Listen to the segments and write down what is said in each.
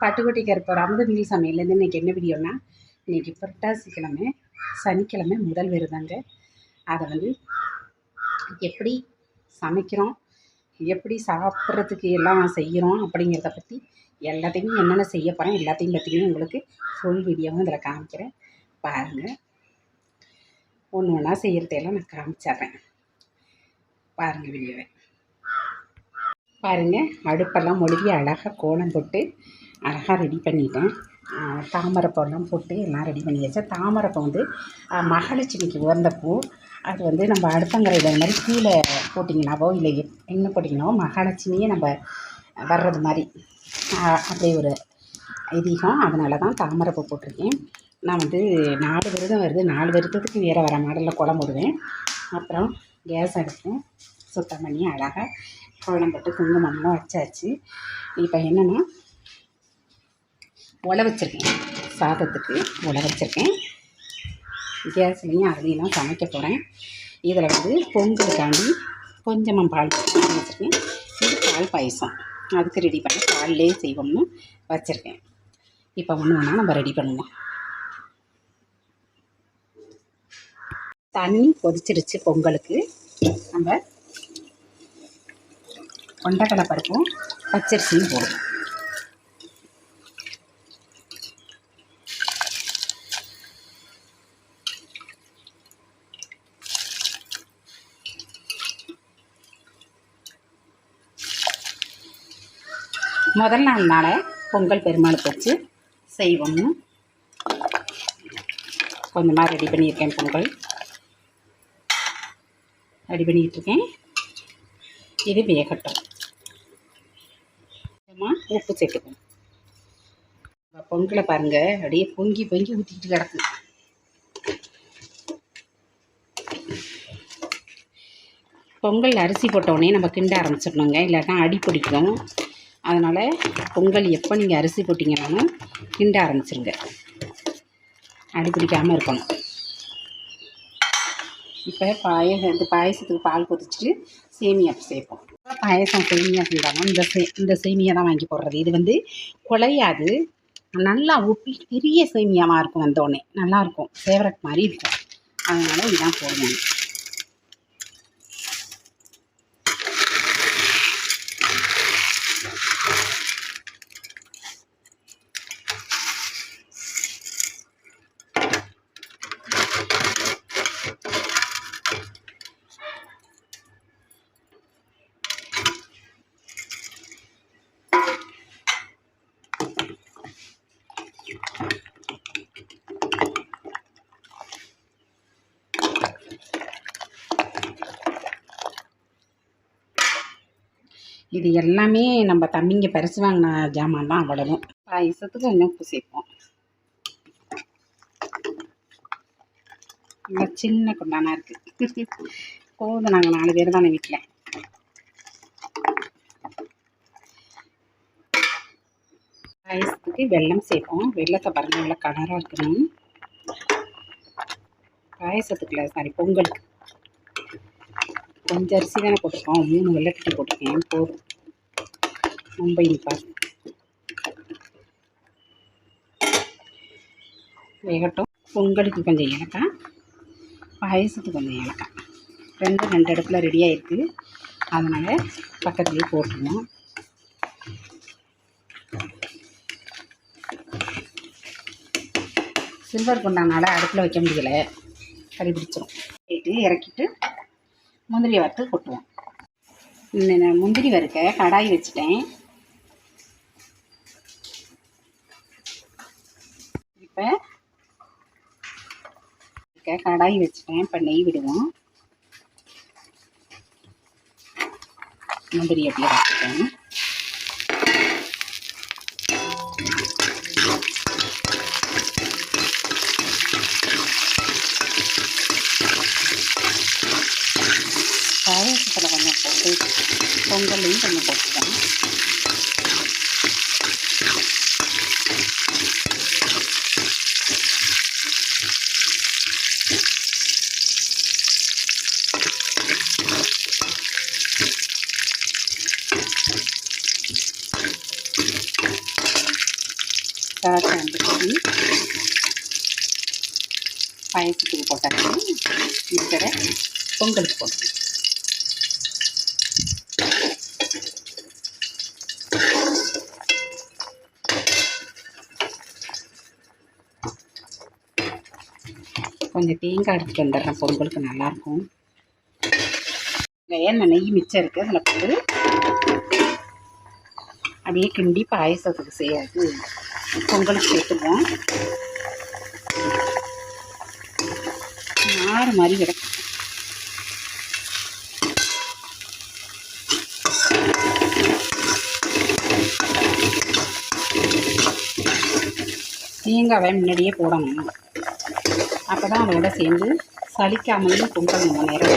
பட்டுக்கோட்டை கருப்பர் meal சமையல்லேருந்து இன்றைக்கி என்ன வீடியோனா இன்றைக்கி புரட்டாசி கிழமை சனிக்கிழமை முதல் விருதாங்க. அதை வந்து எப்படி சமைக்கிறோம் எப்படி சாப்பிட்றதுக்கு எல்லாம் செய்கிறோம் அப்படிங்கிறத பற்றி எல்லாத்தையுமே என்னென்ன செய்ய போகிறேன் எல்லாத்தையும் பற்றியுமே உங்களுக்கு ஃபுல் வீடியோவும் இதில் காமிக்கிறேன். பாருங்கள் ஒன்று ஒன்றா செய்கிறதையெல்லாம் நான் காமிச்சிட்றேன். பாருங்கள் வீடியோவை பாருங்கள் அடுப்பெல்லாம் மொழுகி அழகாக கோலம் போட்டு அழகாக ரெடி பண்ணிட்டேன். தாமரைப்பூலாம் போட்டு எல்லாம் ரெடி பண்ணி வச்சேன். தாமரைப்பூ வந்து மகாலட்சுமிக்கு உகந்த பூ அது வந்து நம்ம அடுப்பங்கரையில் மாதிரி கீழே போட்டிங்கனாவோ இல்லை எப்- போட்டிங்கனாவோ மகாலட்சுமியே நம்ம வர்றது மாதிரி. அப்படி ஒரு ஐதீகம். அதனால தான் தாமரைப்பூ போட்டிருக்கேன். நான் வந்து நாலு விரதம் வருது. நாலு விரதத்துக்கு வேறு வர மாடலில் குழம்பு போடுவேன். அப்புறம் கேஸ் அடுப்பேன் சுத்தம் பண்ணி அழகாக குழம்பு போட்டு குங்குமம்லாம் வச்சாச்சு. இப்போ என்னென்னா உல வச்சுருக்கேன். சாதத்துக்கு உல வச்சுருக்கேன். கேஸ்லேயும் அதுலேயும் சமைக்க போகிறேன் இதில் வந்து பொங்கலுக்காண்டி கொஞ்சமாக பால் வச்சுருக்கேன். இது பால் பாயசம். அதுக்கு ரெடி பண்ணி பால்லே செய்வோம்னு வச்சுருக்கேன். இப்போ ஒன்று ஒன்றா நம்ம ரெடி பண்ணுவோம். தண்ணி கொதிச்சிருச்சு பொங்கலுக்கு. நம்ம கொண்டக்கடலை பருப்பும் பச்சரிசியும் போடுவோம். முதல் நாள் நாளை பொங்கல் பெருமாளுக்கு வச்சு செய்வோம்னு கொஞ்சமாக ரெடி பண்ணியிருக்கேன் பொங்கல். ரெடி பண்ணிக்கிட்டுருக்கேன் இது வேகட்டும். கொஞ்சமாக உப்பு சேர்த்துக்கணும். பொங்கலை பாருங்கள் அப்படியே பொங்கி பொங்கி ஊற்றிக்கிட்டு கிடக்கு. பொங்கல் அரிசி போட்டோடனே நம்ம கிண்ட ஆரம்பிச்சிடணுங்க. இல்லாட்டா அடி பிடிக்கும். அதனால் பொங்கல் எப்போ நீங்கள் அரிசி போட்டிங்கனாலும் கிண்ட ஆரம்பிச்சிருங்க. அடி பிடிக்காமல் இருக்கணும். இப்போ பாயசம் இந்த பாயசத்துக்கு பால் கொதிச்சுட்டு சேமியா சேர்ப்போம். பாயசம் சேமியா செய்வாங்க இந்த சே இந்த சேமியா தான் வாங்கி போடுறது. இது வந்து குலையாது நல்லா உப்பி பெரிய சேமியாவாக இருக்கும் வந்தோடனே நல்லாயிருக்கும் ஃபேவரட் மாதிரி இருக்கும். அதனால் இதுதான் போடுவாங்க இது எல்லாமே நம்ம தம்பிங்க பரிசு வாங்கின ஜாமான் தான் அவ்வளவும். பாயசத்துக்கு கொஞ்சம் உப்பு சேர்ப்போம். நல்லா சின்ன குண்டானா இருக்குது போதும் நாங்கள் நாலு பேர் தானே வீட்டில் பாயசத்துக்கு வெல்லம் சேர்ப்போம். வெள்ளத்தை பாருங்க உள்ள கலராக இருக்கணும் பாயசத்துக்குள்ள சாரி பொங்கலுக்கு. கொஞ்சம் அரிசி தானே போட்டிருக்கோம். மூணு வெள்ளக்கட்டி போட்டிருக்கேன். போதும் ரொம்ப இனிப்பா வேகட்டும். பொங்கலுக்கு கொஞ்சம் ஏலக்காய். பாயசத்துக்கு கொஞ்சம் ஏலக்காய். ரெண்டும் ரெண்டு அடுப்பில் ரெடி இருக்குது அதனால் பக்கத்துலேயே போட்டுருவோம். சில்வர் குண்டானால் அடுப்பில் வைக்க முடியல. கறி பிடிச்சிரும். போயிட்டு இறக்கிட்டு முந்திரி வறுத்து கொட்டுவோம். இந்த முந்திரி வறுக்க கடாய் வச்சுட்டேன். இப்போ கடாய் வச்சுட்டேன். இப்போ நெய் விடுவோம். முந்திரி அப்படியே வச்சுட்டேன் பாயசத்தில் கொஞ்சம் போட்டு பொங்கல்லையும் கொஞ்சம் போட்டுக்கலாம் மசாலா வந்துச்சு பாயசத்துக்கு போட்டாச்சு இருக்கிற பொங்கலுக்கு போட்டு கொஞ்சம் தேங்காய் எடுத்துகிட்டு வந்துடுறேன். பொங்கலுக்கு நல்லாயிருக்கும் ஏன்னா நெய் மிச்சம் இருக்குது அதில் போட்டு அப்படியே கிண்டி பாயசத்துக்கு செய்யாது பொங்கலுக்கு சேர்த்துக்குவோம். ஆறு மாதிரி கிடக்கும் தேங்காவை முன்னாடியே போடணும் அப்போ தான் அதோட சேர்ந்து சலிக்காமலும் பொங்கல் நம்ம நேரம்.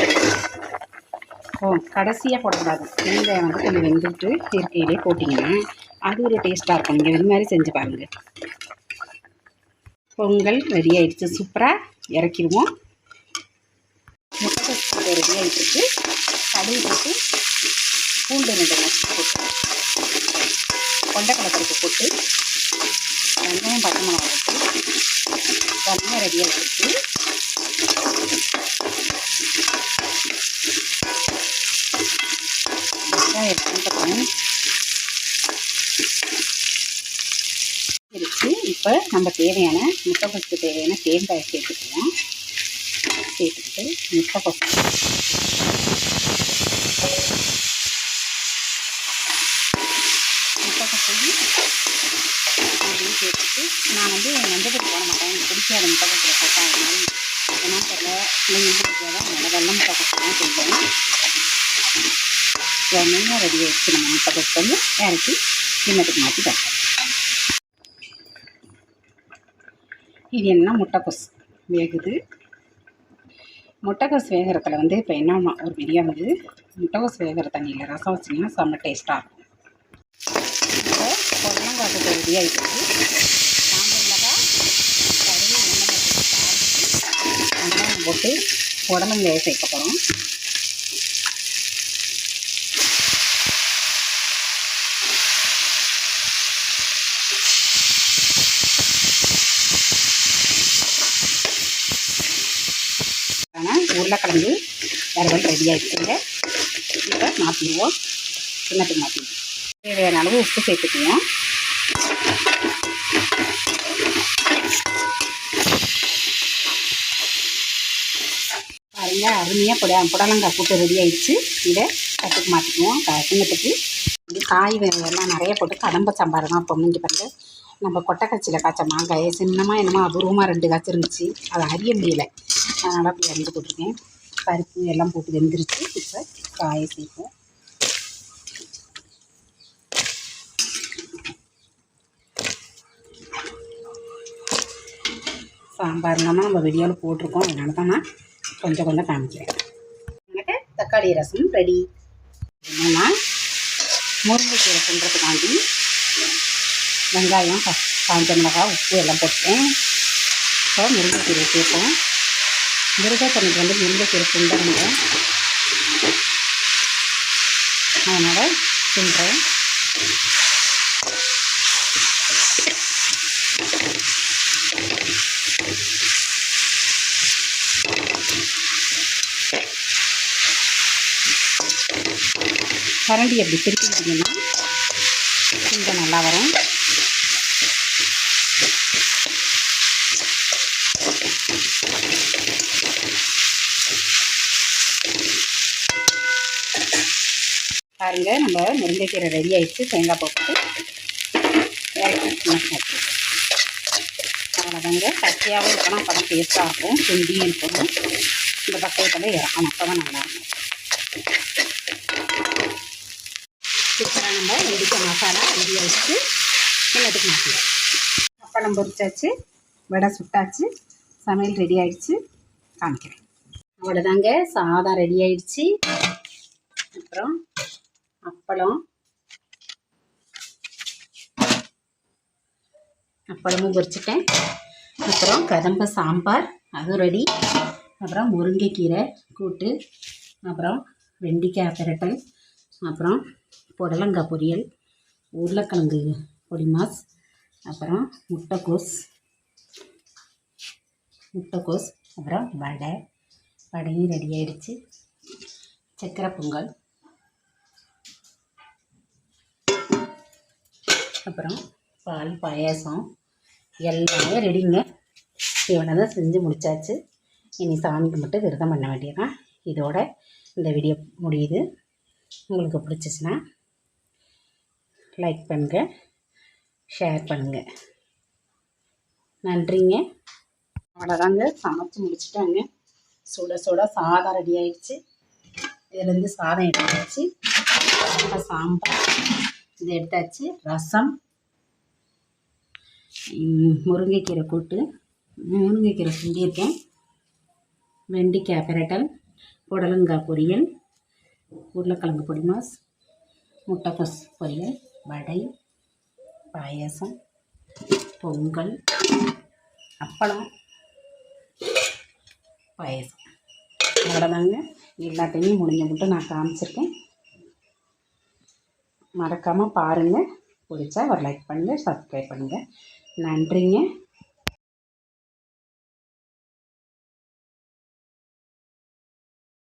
ஓ கடைசியாக போடக்கூடாது. தேங்காய் வந்து கொஞ்சம் வெந்துட்டு இருக்கையிலே போட்டிங்கன்னா அது ஒரு டேஸ்ட்டாக இருக்கும். நீங்கள் இது மாதிரி செஞ்சு பாருங்கள் பொங்கல் ரெடி ஆயிடுச்சு. சூப்பராக இறக்கிடுவோம் முட்டை ரெடி ஆகிட்டு கடுகு போட்டு பூண்டு ரெண்டு நச்சு போட்டு கொண்டக்கடலை பருப்பு போட்டு வெங்காயம் பச்சை மிளகா போட்டு தனியாக ரெடி ஆகிடுச்சு இப்போ நம்ம தேவையான முட்டை முட்டைப்பசுக்கு தேவையான தேங்காய் சேர்த்துக்குவோம் சேர்த்துக்கிட்டு முட்டை முட்டைப்பசையும் அப்படின்னு சேர்த்துட்டு நான் வந்து மஞ்சள் போட மாட்டேன். எனக்கு பிடிக்காத முட்டைப்பசில் போட்டால் அது மாதிரி. என்ன தெரியல பிள்ளைங்களுக்கு பிடிக்காத? அதனால் வெள்ளை முட்டைப்பசு தான் செய்வேன். வெண்ணையாக ரெடி ஆகிடுச்சு நம்ம முட்டைப்பசு வந்து இறக்கி கிண்ணத்துக்கு மாற்றி தரேன் இது என்ன முட்டைக்கோஸ் வேகுது? முட்டைக்கோஸ் வேகிறதுல வந்து இப்போ என்ன ஒரு பெரிய வந்து முட்டைக்கோஸ் வேகிற தண்ணியில் ரசம் வச்சிங்கன்னா செம்ம டேஸ்ட்டாக இருக்கும். இப்போ புடலங்காட்டு ரெடி ஆகிடுச்சு சாம்பல் கடையில் வெங்காயம் போட்டு புடலங்காயை சேர்க்க போகிறோம் உருளைக்கிழங்கு வறுவல் ரெடி ஆகிடுச்சுங்க இப்போ மாற்றிடுவோம் சின்னத்துக்கு மாற்றிடுவோம் தேவையான அளவு உப்பு சேர்த்துக்குவோம் பாருங்கள் அருமையாக புட புடலங்காய் போட்டு ரெடி ஆகிடுச்சு இதை தட்டுக்கு மாற்றிக்குவோம் க- இப்படி காய் எல்லாம் நிறைய போட்டு கடம்ப சாம்பார் தான் பொண்ணுங்க இங்கே நம்ம கொட்டைக்கச்சியில் காய்ச்ச மாங்காயை சின்னமாக என்னமோ அபூர்வமாக ரெண்டு காய்ச்சி இருந்துச்சு அதை அறிய முடியல. அதனால் அப்படி அரிஞ்சு போட்டிருக்கேன். பருப்பு எல்லாம் போட்டு வெந்துருச்சு. இப்போ காய சேர்ப்போம். சாம்பார் இல்லாமல் நம்ம வெளியால் போட்டிருக்கோம். அதனால தான் நான் கொஞ்சம் கொஞ்சம் காமிக்கிறேன். எனக்கு தக்காளி ரசம் ரெடி. என்னென்னா முருங்கைக்கீரை பண்ணுறதுக்காண்டி வெங்காயம் காஞ்ச மிளகாய் உப்பு எல்லாம் போட்டேன். இப்போ முருங்கைக்கீரை சேர்ப்போம். முருங்கைக்கீரைக்கு வந்து முருங்கைக்கீரை சுண்டனுங்க அதனால் தின்றேன் கரண்டி அப்படி திருப்பிக்கிட்டிங்கன்னா கொஞ்சம் நல்லா வரும். பாருங்க. நம்ம முருங்கைக்கீரை ரெடி ஆயிடுச்சு. தேங்காய் போட்டு அவ்வளோதாங்க பச்சையாகவும் இருக்கணும். அப்போ தான் டேஸ்ட்டாக இருக்கும். சுண்டியும் இருக்கணும் இந்த பக்கத்தில் இறக்கணும். அப்போ தான் நல்லாயிருக்கும் சூப்பராக நம்ம இடிக்க மசாலா ரெடி ஆயிடுச்சு. கிண்ணத்துக்கு மாற்றிடும் அப்பளம் பொரிச்சாச்சு. வடை சுட்டாச்சு. சமையல் ரெடி ஆயிடுச்சு. காமிக்கிறேன். அவ்வளோதாங்க சாதம் ரெடி ஆயிடுச்சு. அப்புறம் அப்பளம். அப்பளமும் பொரிச்சிட்டேன். அப்புறம் கதம்ப சாம்பார் அதுவும் ரெடி அப்புறம் முருங்கைக்கீரை கூட்டு. அப்புறம் வெண்டிக்காய் பிரட்டல். அப்புறம் புடலங்காய் பொரியல். உருளைக்கிழங்கு பொடி மாஸ். அப்புறம் முட்டைக்கோஸ். முட்டைக்கோஸ். அப்புறம் வடை. வடையும் ரெடி ஆயிடுச்சு. சக்கரை பொங்கல். அப்புறம் பால் பாயாசம் எல்லாமே ரெடிங்க இவனை தான் செஞ்சு முடிச்சாச்சு. இனி சாமிக்கு மட்டும் விரதம் பண்ண வேண்டியதான் இதோட இந்த வீடியோ முடியுது. உங்களுக்கு பிடிச்சிச்சின்னா லைக் பண்ணுங்கள் ஷேர் பண்ணுங்கள் நன்றிங்க. அவ்வளோதாங்க சமைச்சு முடிச்சுட்டாங்க. சுட சுட சாதம் ரெடி ஆயிடுச்சு. இதுலேருந்து சாதம் எடுத்தாச்சு. சாம்பார். இது எடுத்தாச்சு. ரசம். முருங்கைக்கீரை கூட்டு. முருங்கைக்கீரை செஞ்சிருக்கேன். வெண்டிக்காய் பிரட்டல் புடலங்காய் பொரியல் உருளைக்கிழங்கு பொடி மாஸ் முட்டைக்கோஸ் பொரியல் வடை பாயசம் பொங்கல் அப்பளம் பாயசம். அவ்வளோதாங்க எல்லாத்தையுமே முடிஞ்ச மட்டும் நான் காமிச்சிருக்கேன். மறக்காமல் பாருங்கள் பிடிச்சா ஒரு லைக் பண்ணுங்கள் சப்ஸ்கிரைப் பண்ணுங்கள் நன்றிங்க.